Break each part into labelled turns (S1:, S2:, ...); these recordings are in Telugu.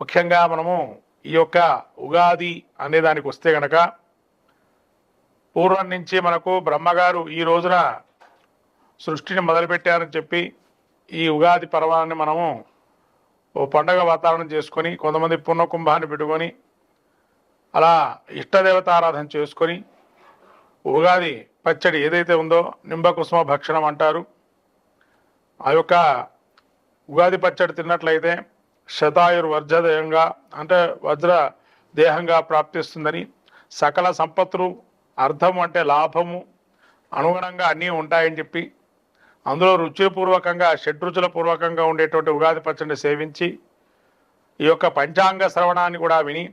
S1: ముఖ్యంగా మనము ఈ యొక్క ఉగాది అనే దానికి వస్తే గనక పూర్వం నుంచి మనకు బ్రహ్మగారు ఈ రోజున సృష్టిని మొదలుపెట్టారని చెప్పి ఈ ఉగాది పర్వాన్ని మనము ఓ పండగ వాతావరణం చేసుకొని కొంతమంది పుణ్యకుంభాన్ని పెట్టుకొని అలా ఇష్టదేవత ఆరాధన చేసుకొని ఉగాది పచ్చడి ఏదైతే ఉందో నింబకుసుమ భక్షణం అంటారు. ఆ యొక్క ఉగాది పచ్చడి తిన్నట్లయితే శతాయుర్ వర్జదేయంగా అంటే వజ్ర దేహంగా ప్రాప్తిస్తుందని సకల సంపత్తులు అర్థం అంటే లాభము అనుగుణంగా అన్నీ ఉంటాయని చెప్పి అందులో రుచిపూర్వకంగా షడ్రుచుల పూర్వకంగా ఉండేటువంటి ఉగాది పచ్చడిని సేవించి ఈ యొక్క పంచాంగ శ్రవణాన్ని కూడా విని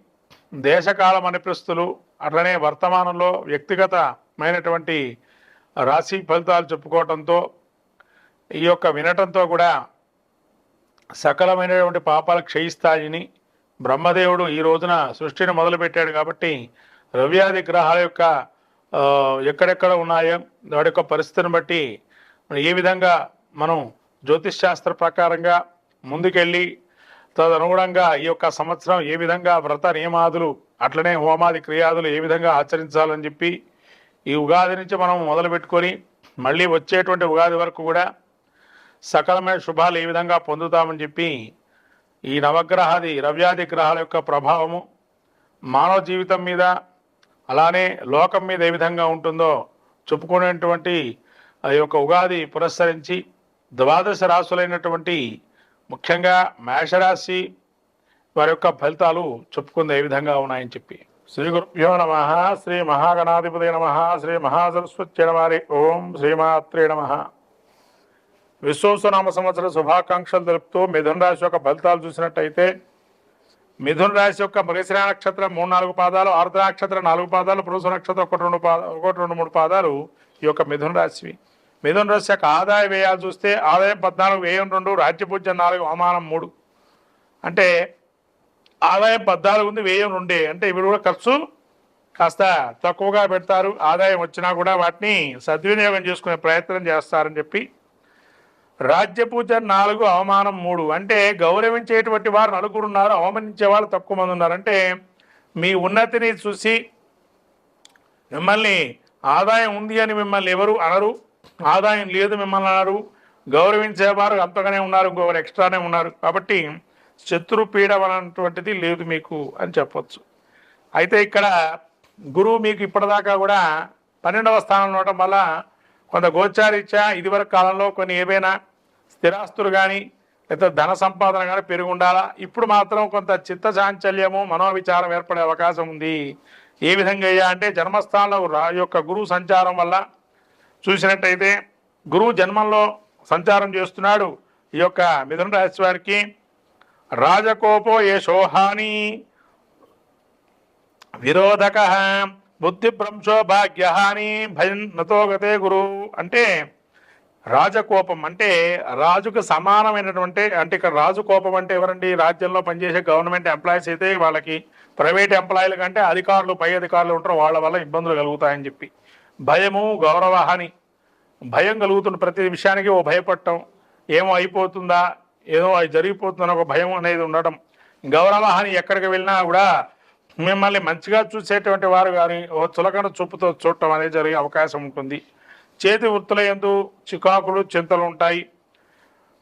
S1: దేశకాల మనిపిస్తులు అట్లనే వర్తమానంలో వ్యక్తిగతమైనటువంటి రాశి ఫలితాలు చెప్పుకోవటంతో ఈ యొక్క వినటంతో కూడా సకలమైనటువంటి పాపాలు క్షయిస్తాయని బ్రహ్మదేవుడు ఈ రోజున సృష్టిని మొదలుపెట్టాడు కాబట్టి రవ్యాది గ్రహాల యొక్క ఎక్కడెక్కడ ఉన్నాయో వాడి యొక్క పరిస్థితిని బట్టి ఏ విధంగా మనం జ్యోతిష్ శాస్త్ర ప్రకారంగా ముందుకెళ్ళి తదనుగుణంగా ఈ యొక్క సంవత్సరం ఏ విధంగా వ్రత నియమాదులు అట్లనే హోమాది క్రియాదులు ఏ విధంగా ఆచరించాలని చెప్పి ఈ ఉగాది నుంచి మనం మొదలు పెట్టుకొని మళ్ళీ వచ్చేటువంటి ఉగాది వరకు కూడా సకలమైన శుభాలు ఏ విధంగా పొందుతామని చెప్పి ఈ నవగ్రహాది రవ్యాది గ్రహాల యొక్క ప్రభావము మానవ జీవితం మీద అలానే లోకం మీద ఏ విధంగా ఉంటుందో చెప్పుకునేటువంటి ఈ యొక్క ఉగాది పురస్కరించి ద్వాదశ రాశులైనటువంటి ముఖ్యంగా మేషరాశి వారి యొక్క ఫలితాలు చెప్పుకుంది ఏ విధంగా ఉన్నాయని చెప్పి. శ్రీ గురుభ్యో నమ శ్రీ మహాగణాధిపతి నమ శ్రీ మహాసరస్వతి నమారి ఓం శ్రీమాత్రే నమ. విశ్వసనామ సంవత్సర శుభాకాంక్షలు తెలుపుతూ మిథున రాశి యొక్క ఫలితాలు చూసినట్టయితే మిథున రాశి యొక్క మృగశ్ర నక్షత్రం మూడు నాలుగు పాదాలు ఆరుద్ర నక్షత్రం నాలుగు పాదాలు పురుష నక్షత్రం ఒకటి రెండు పాద ఒకటి రెండు మూడు పాదాలు ఈ యొక్క మిథున రాశివి. మిథున రాశి యొక్క ఆదాయ వ్యయాలు చూస్తే ఆదాయం పద్నాలుగు వ్యయం రెండు రాజ్యపూజ్యం నాలుగు అవమానం మూడు. అంటే ఆదాయం పద్నాలుగు ఉంది వ్యయం రెండే. అంటే ఇవి కూడా ఖర్చు కాస్త తక్కువగా పెడతారు. ఆదాయం వచ్చినా కూడా వాటిని సద్వినియోగం చేసుకునే ప్రయత్నం చేస్తారని చెప్పి రాజ్యపూజ నాలుగు అవమానం మూడు. అంటే గౌరవించేటువంటి వారు నలుగురు ఉన్నారు అవమానించే వాళ్ళు తక్కువ మంది ఉన్నారు. అంటే మీ ఉన్నతిని చూసి మిమ్మల్ని ఆదాయం ఉంది అని మిమ్మల్ని ఎవరు అనరు ఆదాయం లేదు మిమ్మల్ని అనరు. గౌరవించేవారు అంతగానే ఉన్నారు ఇంకొకరు ఎక్స్ట్రానే ఉన్నారు. కాబట్టి శత్రు పీడ అనేటువంటిది లేదు మీకు అని చెప్పవచ్చు అయితే ఇక్కడ గురువు మీకు ఇప్పటిదాకా కూడా పన్నెండవ స్థానంలో ఉండటం వల్ల కొంత గోచారీత్యా ఇదివరకు కాలంలో కొన్ని ఏవైనా స్థిరాస్తులు కానీ లేదా ధన సంపాదన కానీ పెరిగి ఉండాలా? ఇప్పుడు మాత్రం కొంత చిత్త చాంచల్యము మనోవిచారం ఏర్పడే అవకాశం ఉంది. ఏ విధంగా అయ్యా అంటే జన్మస్థానంలో రా యొక్క గురువు సంచారం వల్ల చూసినట్టయితే గురువు జన్మంలో సంచారం చేస్తున్నాడు. ఈ యొక్క మిథున రాశి వారికి రాజకోపో ఏ శోహాని విరోధక. బుద్ధి భ్రంశో భాగ్యహాని భయం నతో గతే గురు. అంటే రాజకోపం అంటే రాజుకు సమానమైనటువంటి అంటే ఇక్కడ రాజు కోపం అంటే ఎవరండి? రాజ్యంలో పనిచేసే గవర్నమెంట్ ఎంప్లాయీస్ అయితే వాళ్ళకి ప్రైవేట్ ఎంప్లాయీల కంటే అధికారులు పై అధికారులు ఉంటారు వాళ్ళ వల్ల ఇబ్బందులు కలుగుతాయని చెప్పి. భయము గౌరవహాని భయం కలుగుతున్న ప్రతి విషయానికి ఓ భయపడటం ఏమో అయిపోతుందా ఏదో అది జరిగిపోతుందని ఒక భయం అనేది ఉండడం గౌరవహాని ఎక్కడికి వెళ్ళినా కూడా మిమ్మల్ని మంచిగా చూసేటువంటి వారు కానీ ఓ చులకన చూపుతో చూడటం అనేది జరిగే అవకాశం ఉంటుంది. చేతి వృత్తుల ఎందు చికాకులు చింతలు ఉంటాయి.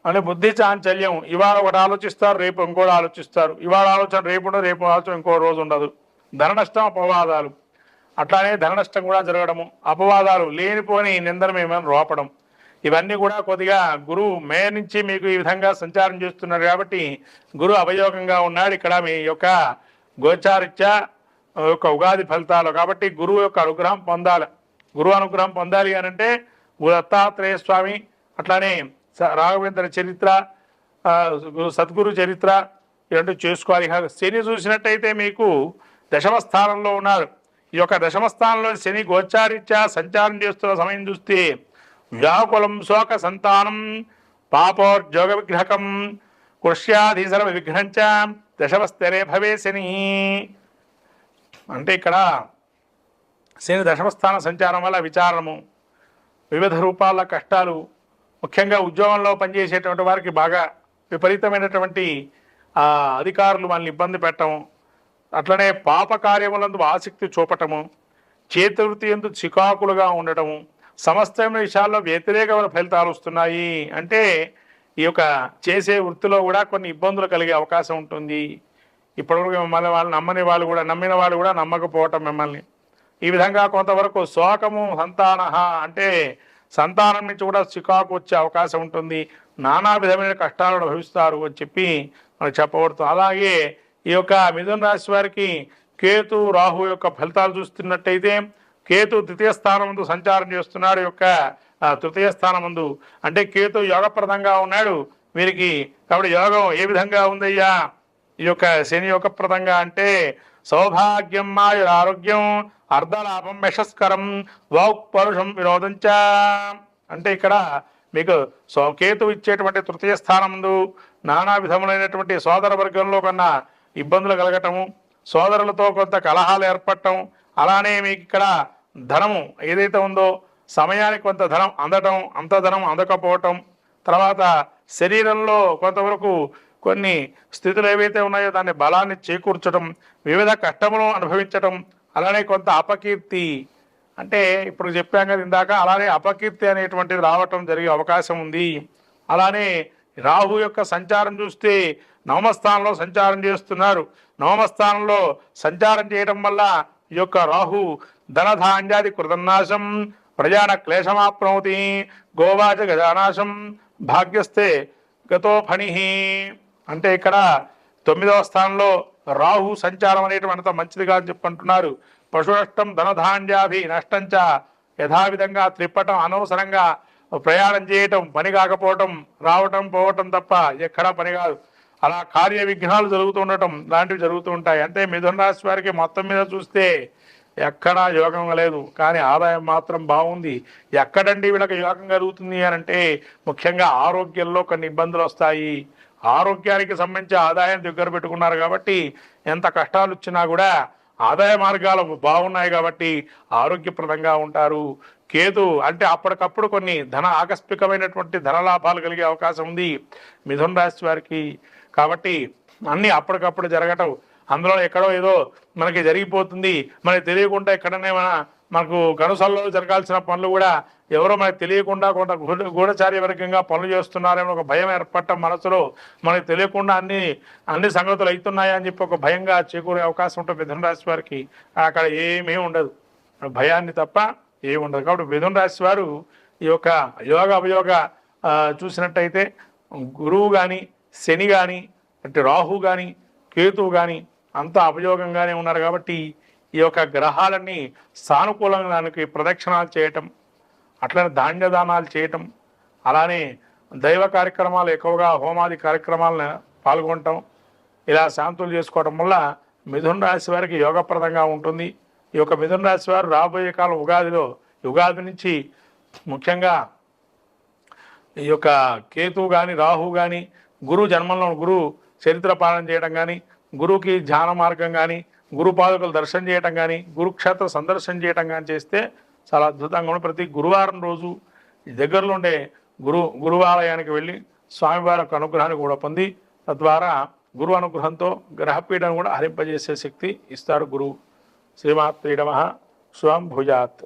S1: అని బుద్ధి చాంచల్యం. ఇవాళ ఒకటి ఆలోచిస్తారు రేపు ఇంకోటి ఆలోచిస్తారు. ఇవాళ ఆలోచన రేపు ఉండదు రేపు ఆలోచన ఇంకో రోజు ఉండదు. ధన నష్టం అపవాదాలు. అట్లానే ధన నష్టం కూడా జరగడము. అపవాదాలు లేనిపోని నిందన మేమని రోపడం. ఇవన్నీ కూడా కొద్దిగా గురువు మే నుంచి మీకు ఈ విధంగా సంచారం చేస్తున్నారు కాబట్టి గురువు అభయోగంగా ఉన్నాడు. ఇక్కడ మీ యొక్క గోచారిత్య యొక్క ఉగాది ఫలితాలు కాబట్టి గురువు యొక్క అనుగ్రహం పొందాలి. గురువు అనుగ్రహం పొందాలి అని అంటే దత్తాత్రేయ స్వామి అట్లానే రాఘవేంద్ర చరిత్ర సద్గురు చరిత్ర ఇలాంటివి చేసుకోవాలి. శని చూసినట్టయితే మీకు దశమ స్థానంలో ఉన్నారు. ఈ యొక్క దశమ స్థానంలో శని గోచారిత్యా సంచారం చేస్తున్న సమయం చూస్తే వ్యాకులం శోక సంతానం పాపోర్జోగ విగ్రహకం కృష్యాధీశర సర్వ విఘ్నంచ దశమస్థిరే భవే శని. అంటే ఇక్కడ శని దశమస్థాన సంచారం వల్ల విచారణము వివిధ రూపాల కష్టాలు ముఖ్యంగా ఉద్యోగంలో పనిచేసేటువంటి వారికి బాగా విపరీతమైనటువంటి అధికారులు వాళ్ళని ఇబ్బంది పెట్టడం అట్లనే పాప కార్యములందు ఆసక్తి చూపటము చేతివృత్తి ఎందు చికాకులుగా ఉండటము సమస్తమైన విషయాల్లో వ్యతిరేకమైన ఫలితాలు వస్తున్నాయి. అంటే ఈ యొక్క చేసే వృత్తిలో కూడా కొన్ని ఇబ్బందులు కలిగే అవకాశం ఉంటుంది. ఇప్పటివరకు మిమ్మల్ని వాళ్ళు నమ్మని వాళ్ళు కూడా నమ్మిన వాళ్ళు కూడా నమ్మకపోవటం మిమ్మల్ని. ఈ విధంగా కొంతవరకు శోకము సంతాన అంటే సంతానం నుంచి కూడా చికాకు వచ్చే అవకాశం ఉంటుంది. నానా విధమైన కష్టాలను అనుభవిస్తారు అని చెప్పి మనకు చెప్పబడుతుంది. అలాగే ఈ యొక్క మిథున రాశి వారికి కేతు రాహు యొక్క ఫలితాలు చూస్తున్నట్టయితే కేతు ద్వితీయ స్థానం సంచారం చేస్తున్నాడు యొక్క తృతీయ స్థానం ముందు అంటే కేతు యోగప్రదంగా ఉన్నాడు. వీరికి కాబట్టి యోగం ఏ విధంగా ఉందయ్యా? ఈ యొక్క శని యొక్క ప్రదంగా అంటే సౌభాగ్యం మాయుర ఆరోగ్యం అర్ధలాభం యశస్కరం వాక్ పరుషం వినోదంచ. అంటే ఇక్కడ మీకు సో కేతు ఇచ్చేటువంటి తృతీయ స్థానముందు నానా విధములైనటువంటి సోదర వర్గంలో కన్నా ఇబ్బందులు కలగటము సోదరులతో కొంత కలహాలు ఏర్పడటం అలానే మీకు ఇక్కడ ధనము ఏదైతే ఉందో సమయానికి కొంత ధనం అందటం అంత ధనం అందకపోవటం తర్వాత శరీరంలో కొంతవరకు కొన్ని స్థితులు ఏవైతే ఉన్నాయో దాన్ని బలాన్ని చేకూర్చడం వివిధ కష్టములను అనుభవించటం అలానే కొంత అపకీర్తి. అంటే ఇప్పుడు చెప్పాం కదా ఇందాక అలానే అపకీర్తి అనేటువంటిది రావటం జరిగే అవకాశం ఉంది. అలానే రాహు యొక్క సంచారం చూస్తే నవమస్థానంలో సంచారం చేస్తున్నారు. నవమస్థానంలో సంచారం చేయడం వల్ల ఈ యొక్క రాహు ధనధాన్యాది కృతనాశం ప్రజాన క్లేశమాప్నోతి. గోవాచ గజానాశం. భాగ్యస్తే గతో ఫణి అంటే ఇక్కడ తొమ్మిదవ స్థానంలో రాహు సంచారం అనేటువంటి మంచిదిగా అని చెప్పంటున్నారు పశునష్టం ధనధాన్యాభి నష్టంచ యథావిధంగా త్రిప్పటం అనవసరంగా ప్రయాణం చేయటం పని కాకపోవటం రావటం పోవటం తప్ప ఎక్కడా పని కాదు. అలా కార్య విఘ్నాలు జరుగుతూ ఉండటం లాంటివి జరుగుతూ ఉంటాయి. అంటే మిథున రాశి వారికి మొత్తం మీద చూస్తే ఎక్కడా యోగం లేదు. కానీ ఆదాయం మాత్రం బాగుంది. ఎక్కడండి వీళ్ళకి యోగం కలుగుతుంది అని అంటే ముఖ్యంగా ఆరోగ్యంలో కొన్ని ఇబ్బందులు వస్తాయి. ఆరోగ్యానికి సంబంధించి ఆదాయం దగ్గర పెట్టుకున్నారు కాబట్టి ఎంత కష్టాలు వచ్చినా కూడా ఆదాయ మార్గాలు బాగున్నాయి కాబట్టి ఆరోగ్యప్రదంగా ఉంటారు. కేతు అంటే అప్పటికప్పుడు కొన్ని ధన ఆకస్మికమైనటువంటి ధన లాభాలు కలిగే అవకాశం ఉంది మిథున రాశి వారికి. కాబట్టి అన్నీ అప్పటికప్పుడు జరగటం అందులో ఎక్కడో ఏదో మనకి జరిగిపోతుంది. మనకి తెలియకుండా ఎక్కడనే మన మనకు కనుసల్లో జరగాల్సిన పనులు కూడా ఎవరో మనకు తెలియకుండా కొంత గూఢచార్య వర్గంగా పనులు చేస్తున్నారేమో ఒక భయం ఏర్పడటం మనసులో మనకు తెలియకుండా అన్ని అన్ని సంగతులు అవుతున్నాయని చెప్పి ఒక భయంగా చేకూరే అవకాశం ఉంటుంది మిథున రాశి వారికి అక్కడ ఏమీ ఉండదు. భయాన్ని తప్ప ఏమి ఉండదు. కాబట్టి మిథున రాశి వారు ఈ యొక్క యోగ అవయోగ చూసినట్టయితే గురువు కానీ శని కానీ అంటే రాహు కానీ కేతువు కానీ అంతా అపయోగంగానే ఉన్నారు కాబట్టి ఈ యొక్క గ్రహాలన్నీ సానుకూలంగా దానికి ప్రదక్షిణాలు చేయటం అట్లనే ధాన్యదానాలు చేయటం అలానే దైవ కార్యక్రమాలు ఎక్కువగా హోమాది కార్యక్రమాలను పాల్గొనటం ఇలా శాంతులు చేసుకోవడం వల్ల మిథున రాశి వారికి యోగప్రదంగా ఉంటుంది. ఈ యొక్క మిథున రాశి వారు రాబోయే కాలం ఉగాదిలో ఉగాది నుంచి ముఖ్యంగా ఈ యొక్క కేతువు కానీ రాహు కానీ గురు జన్మంలో గురు చరిత్ర పాలన చేయడం కానీ గురువుకి ధ్యాన మార్గం కానీ గురుపాదుకలు దర్శనం చేయటం కానీ గురుక్షేత్ర సందర్శనం చేయటం కానీ చేస్తే చాలా అద్భుతంగా ప్రతి గురువారం రోజు దగ్గరలో ఉండే గురు గురువాలయానికి వెళ్ళి స్వామివారి యొక్క అనుగ్రహాన్ని కూడా పొంది తద్వారా గురు అనుగ్రహంతో గ్రహపీఠను కూడా హరింపజేసే శక్తి ఇస్తారు గురువు. శ్రీమాత్రీడమ స్వం భుజాత్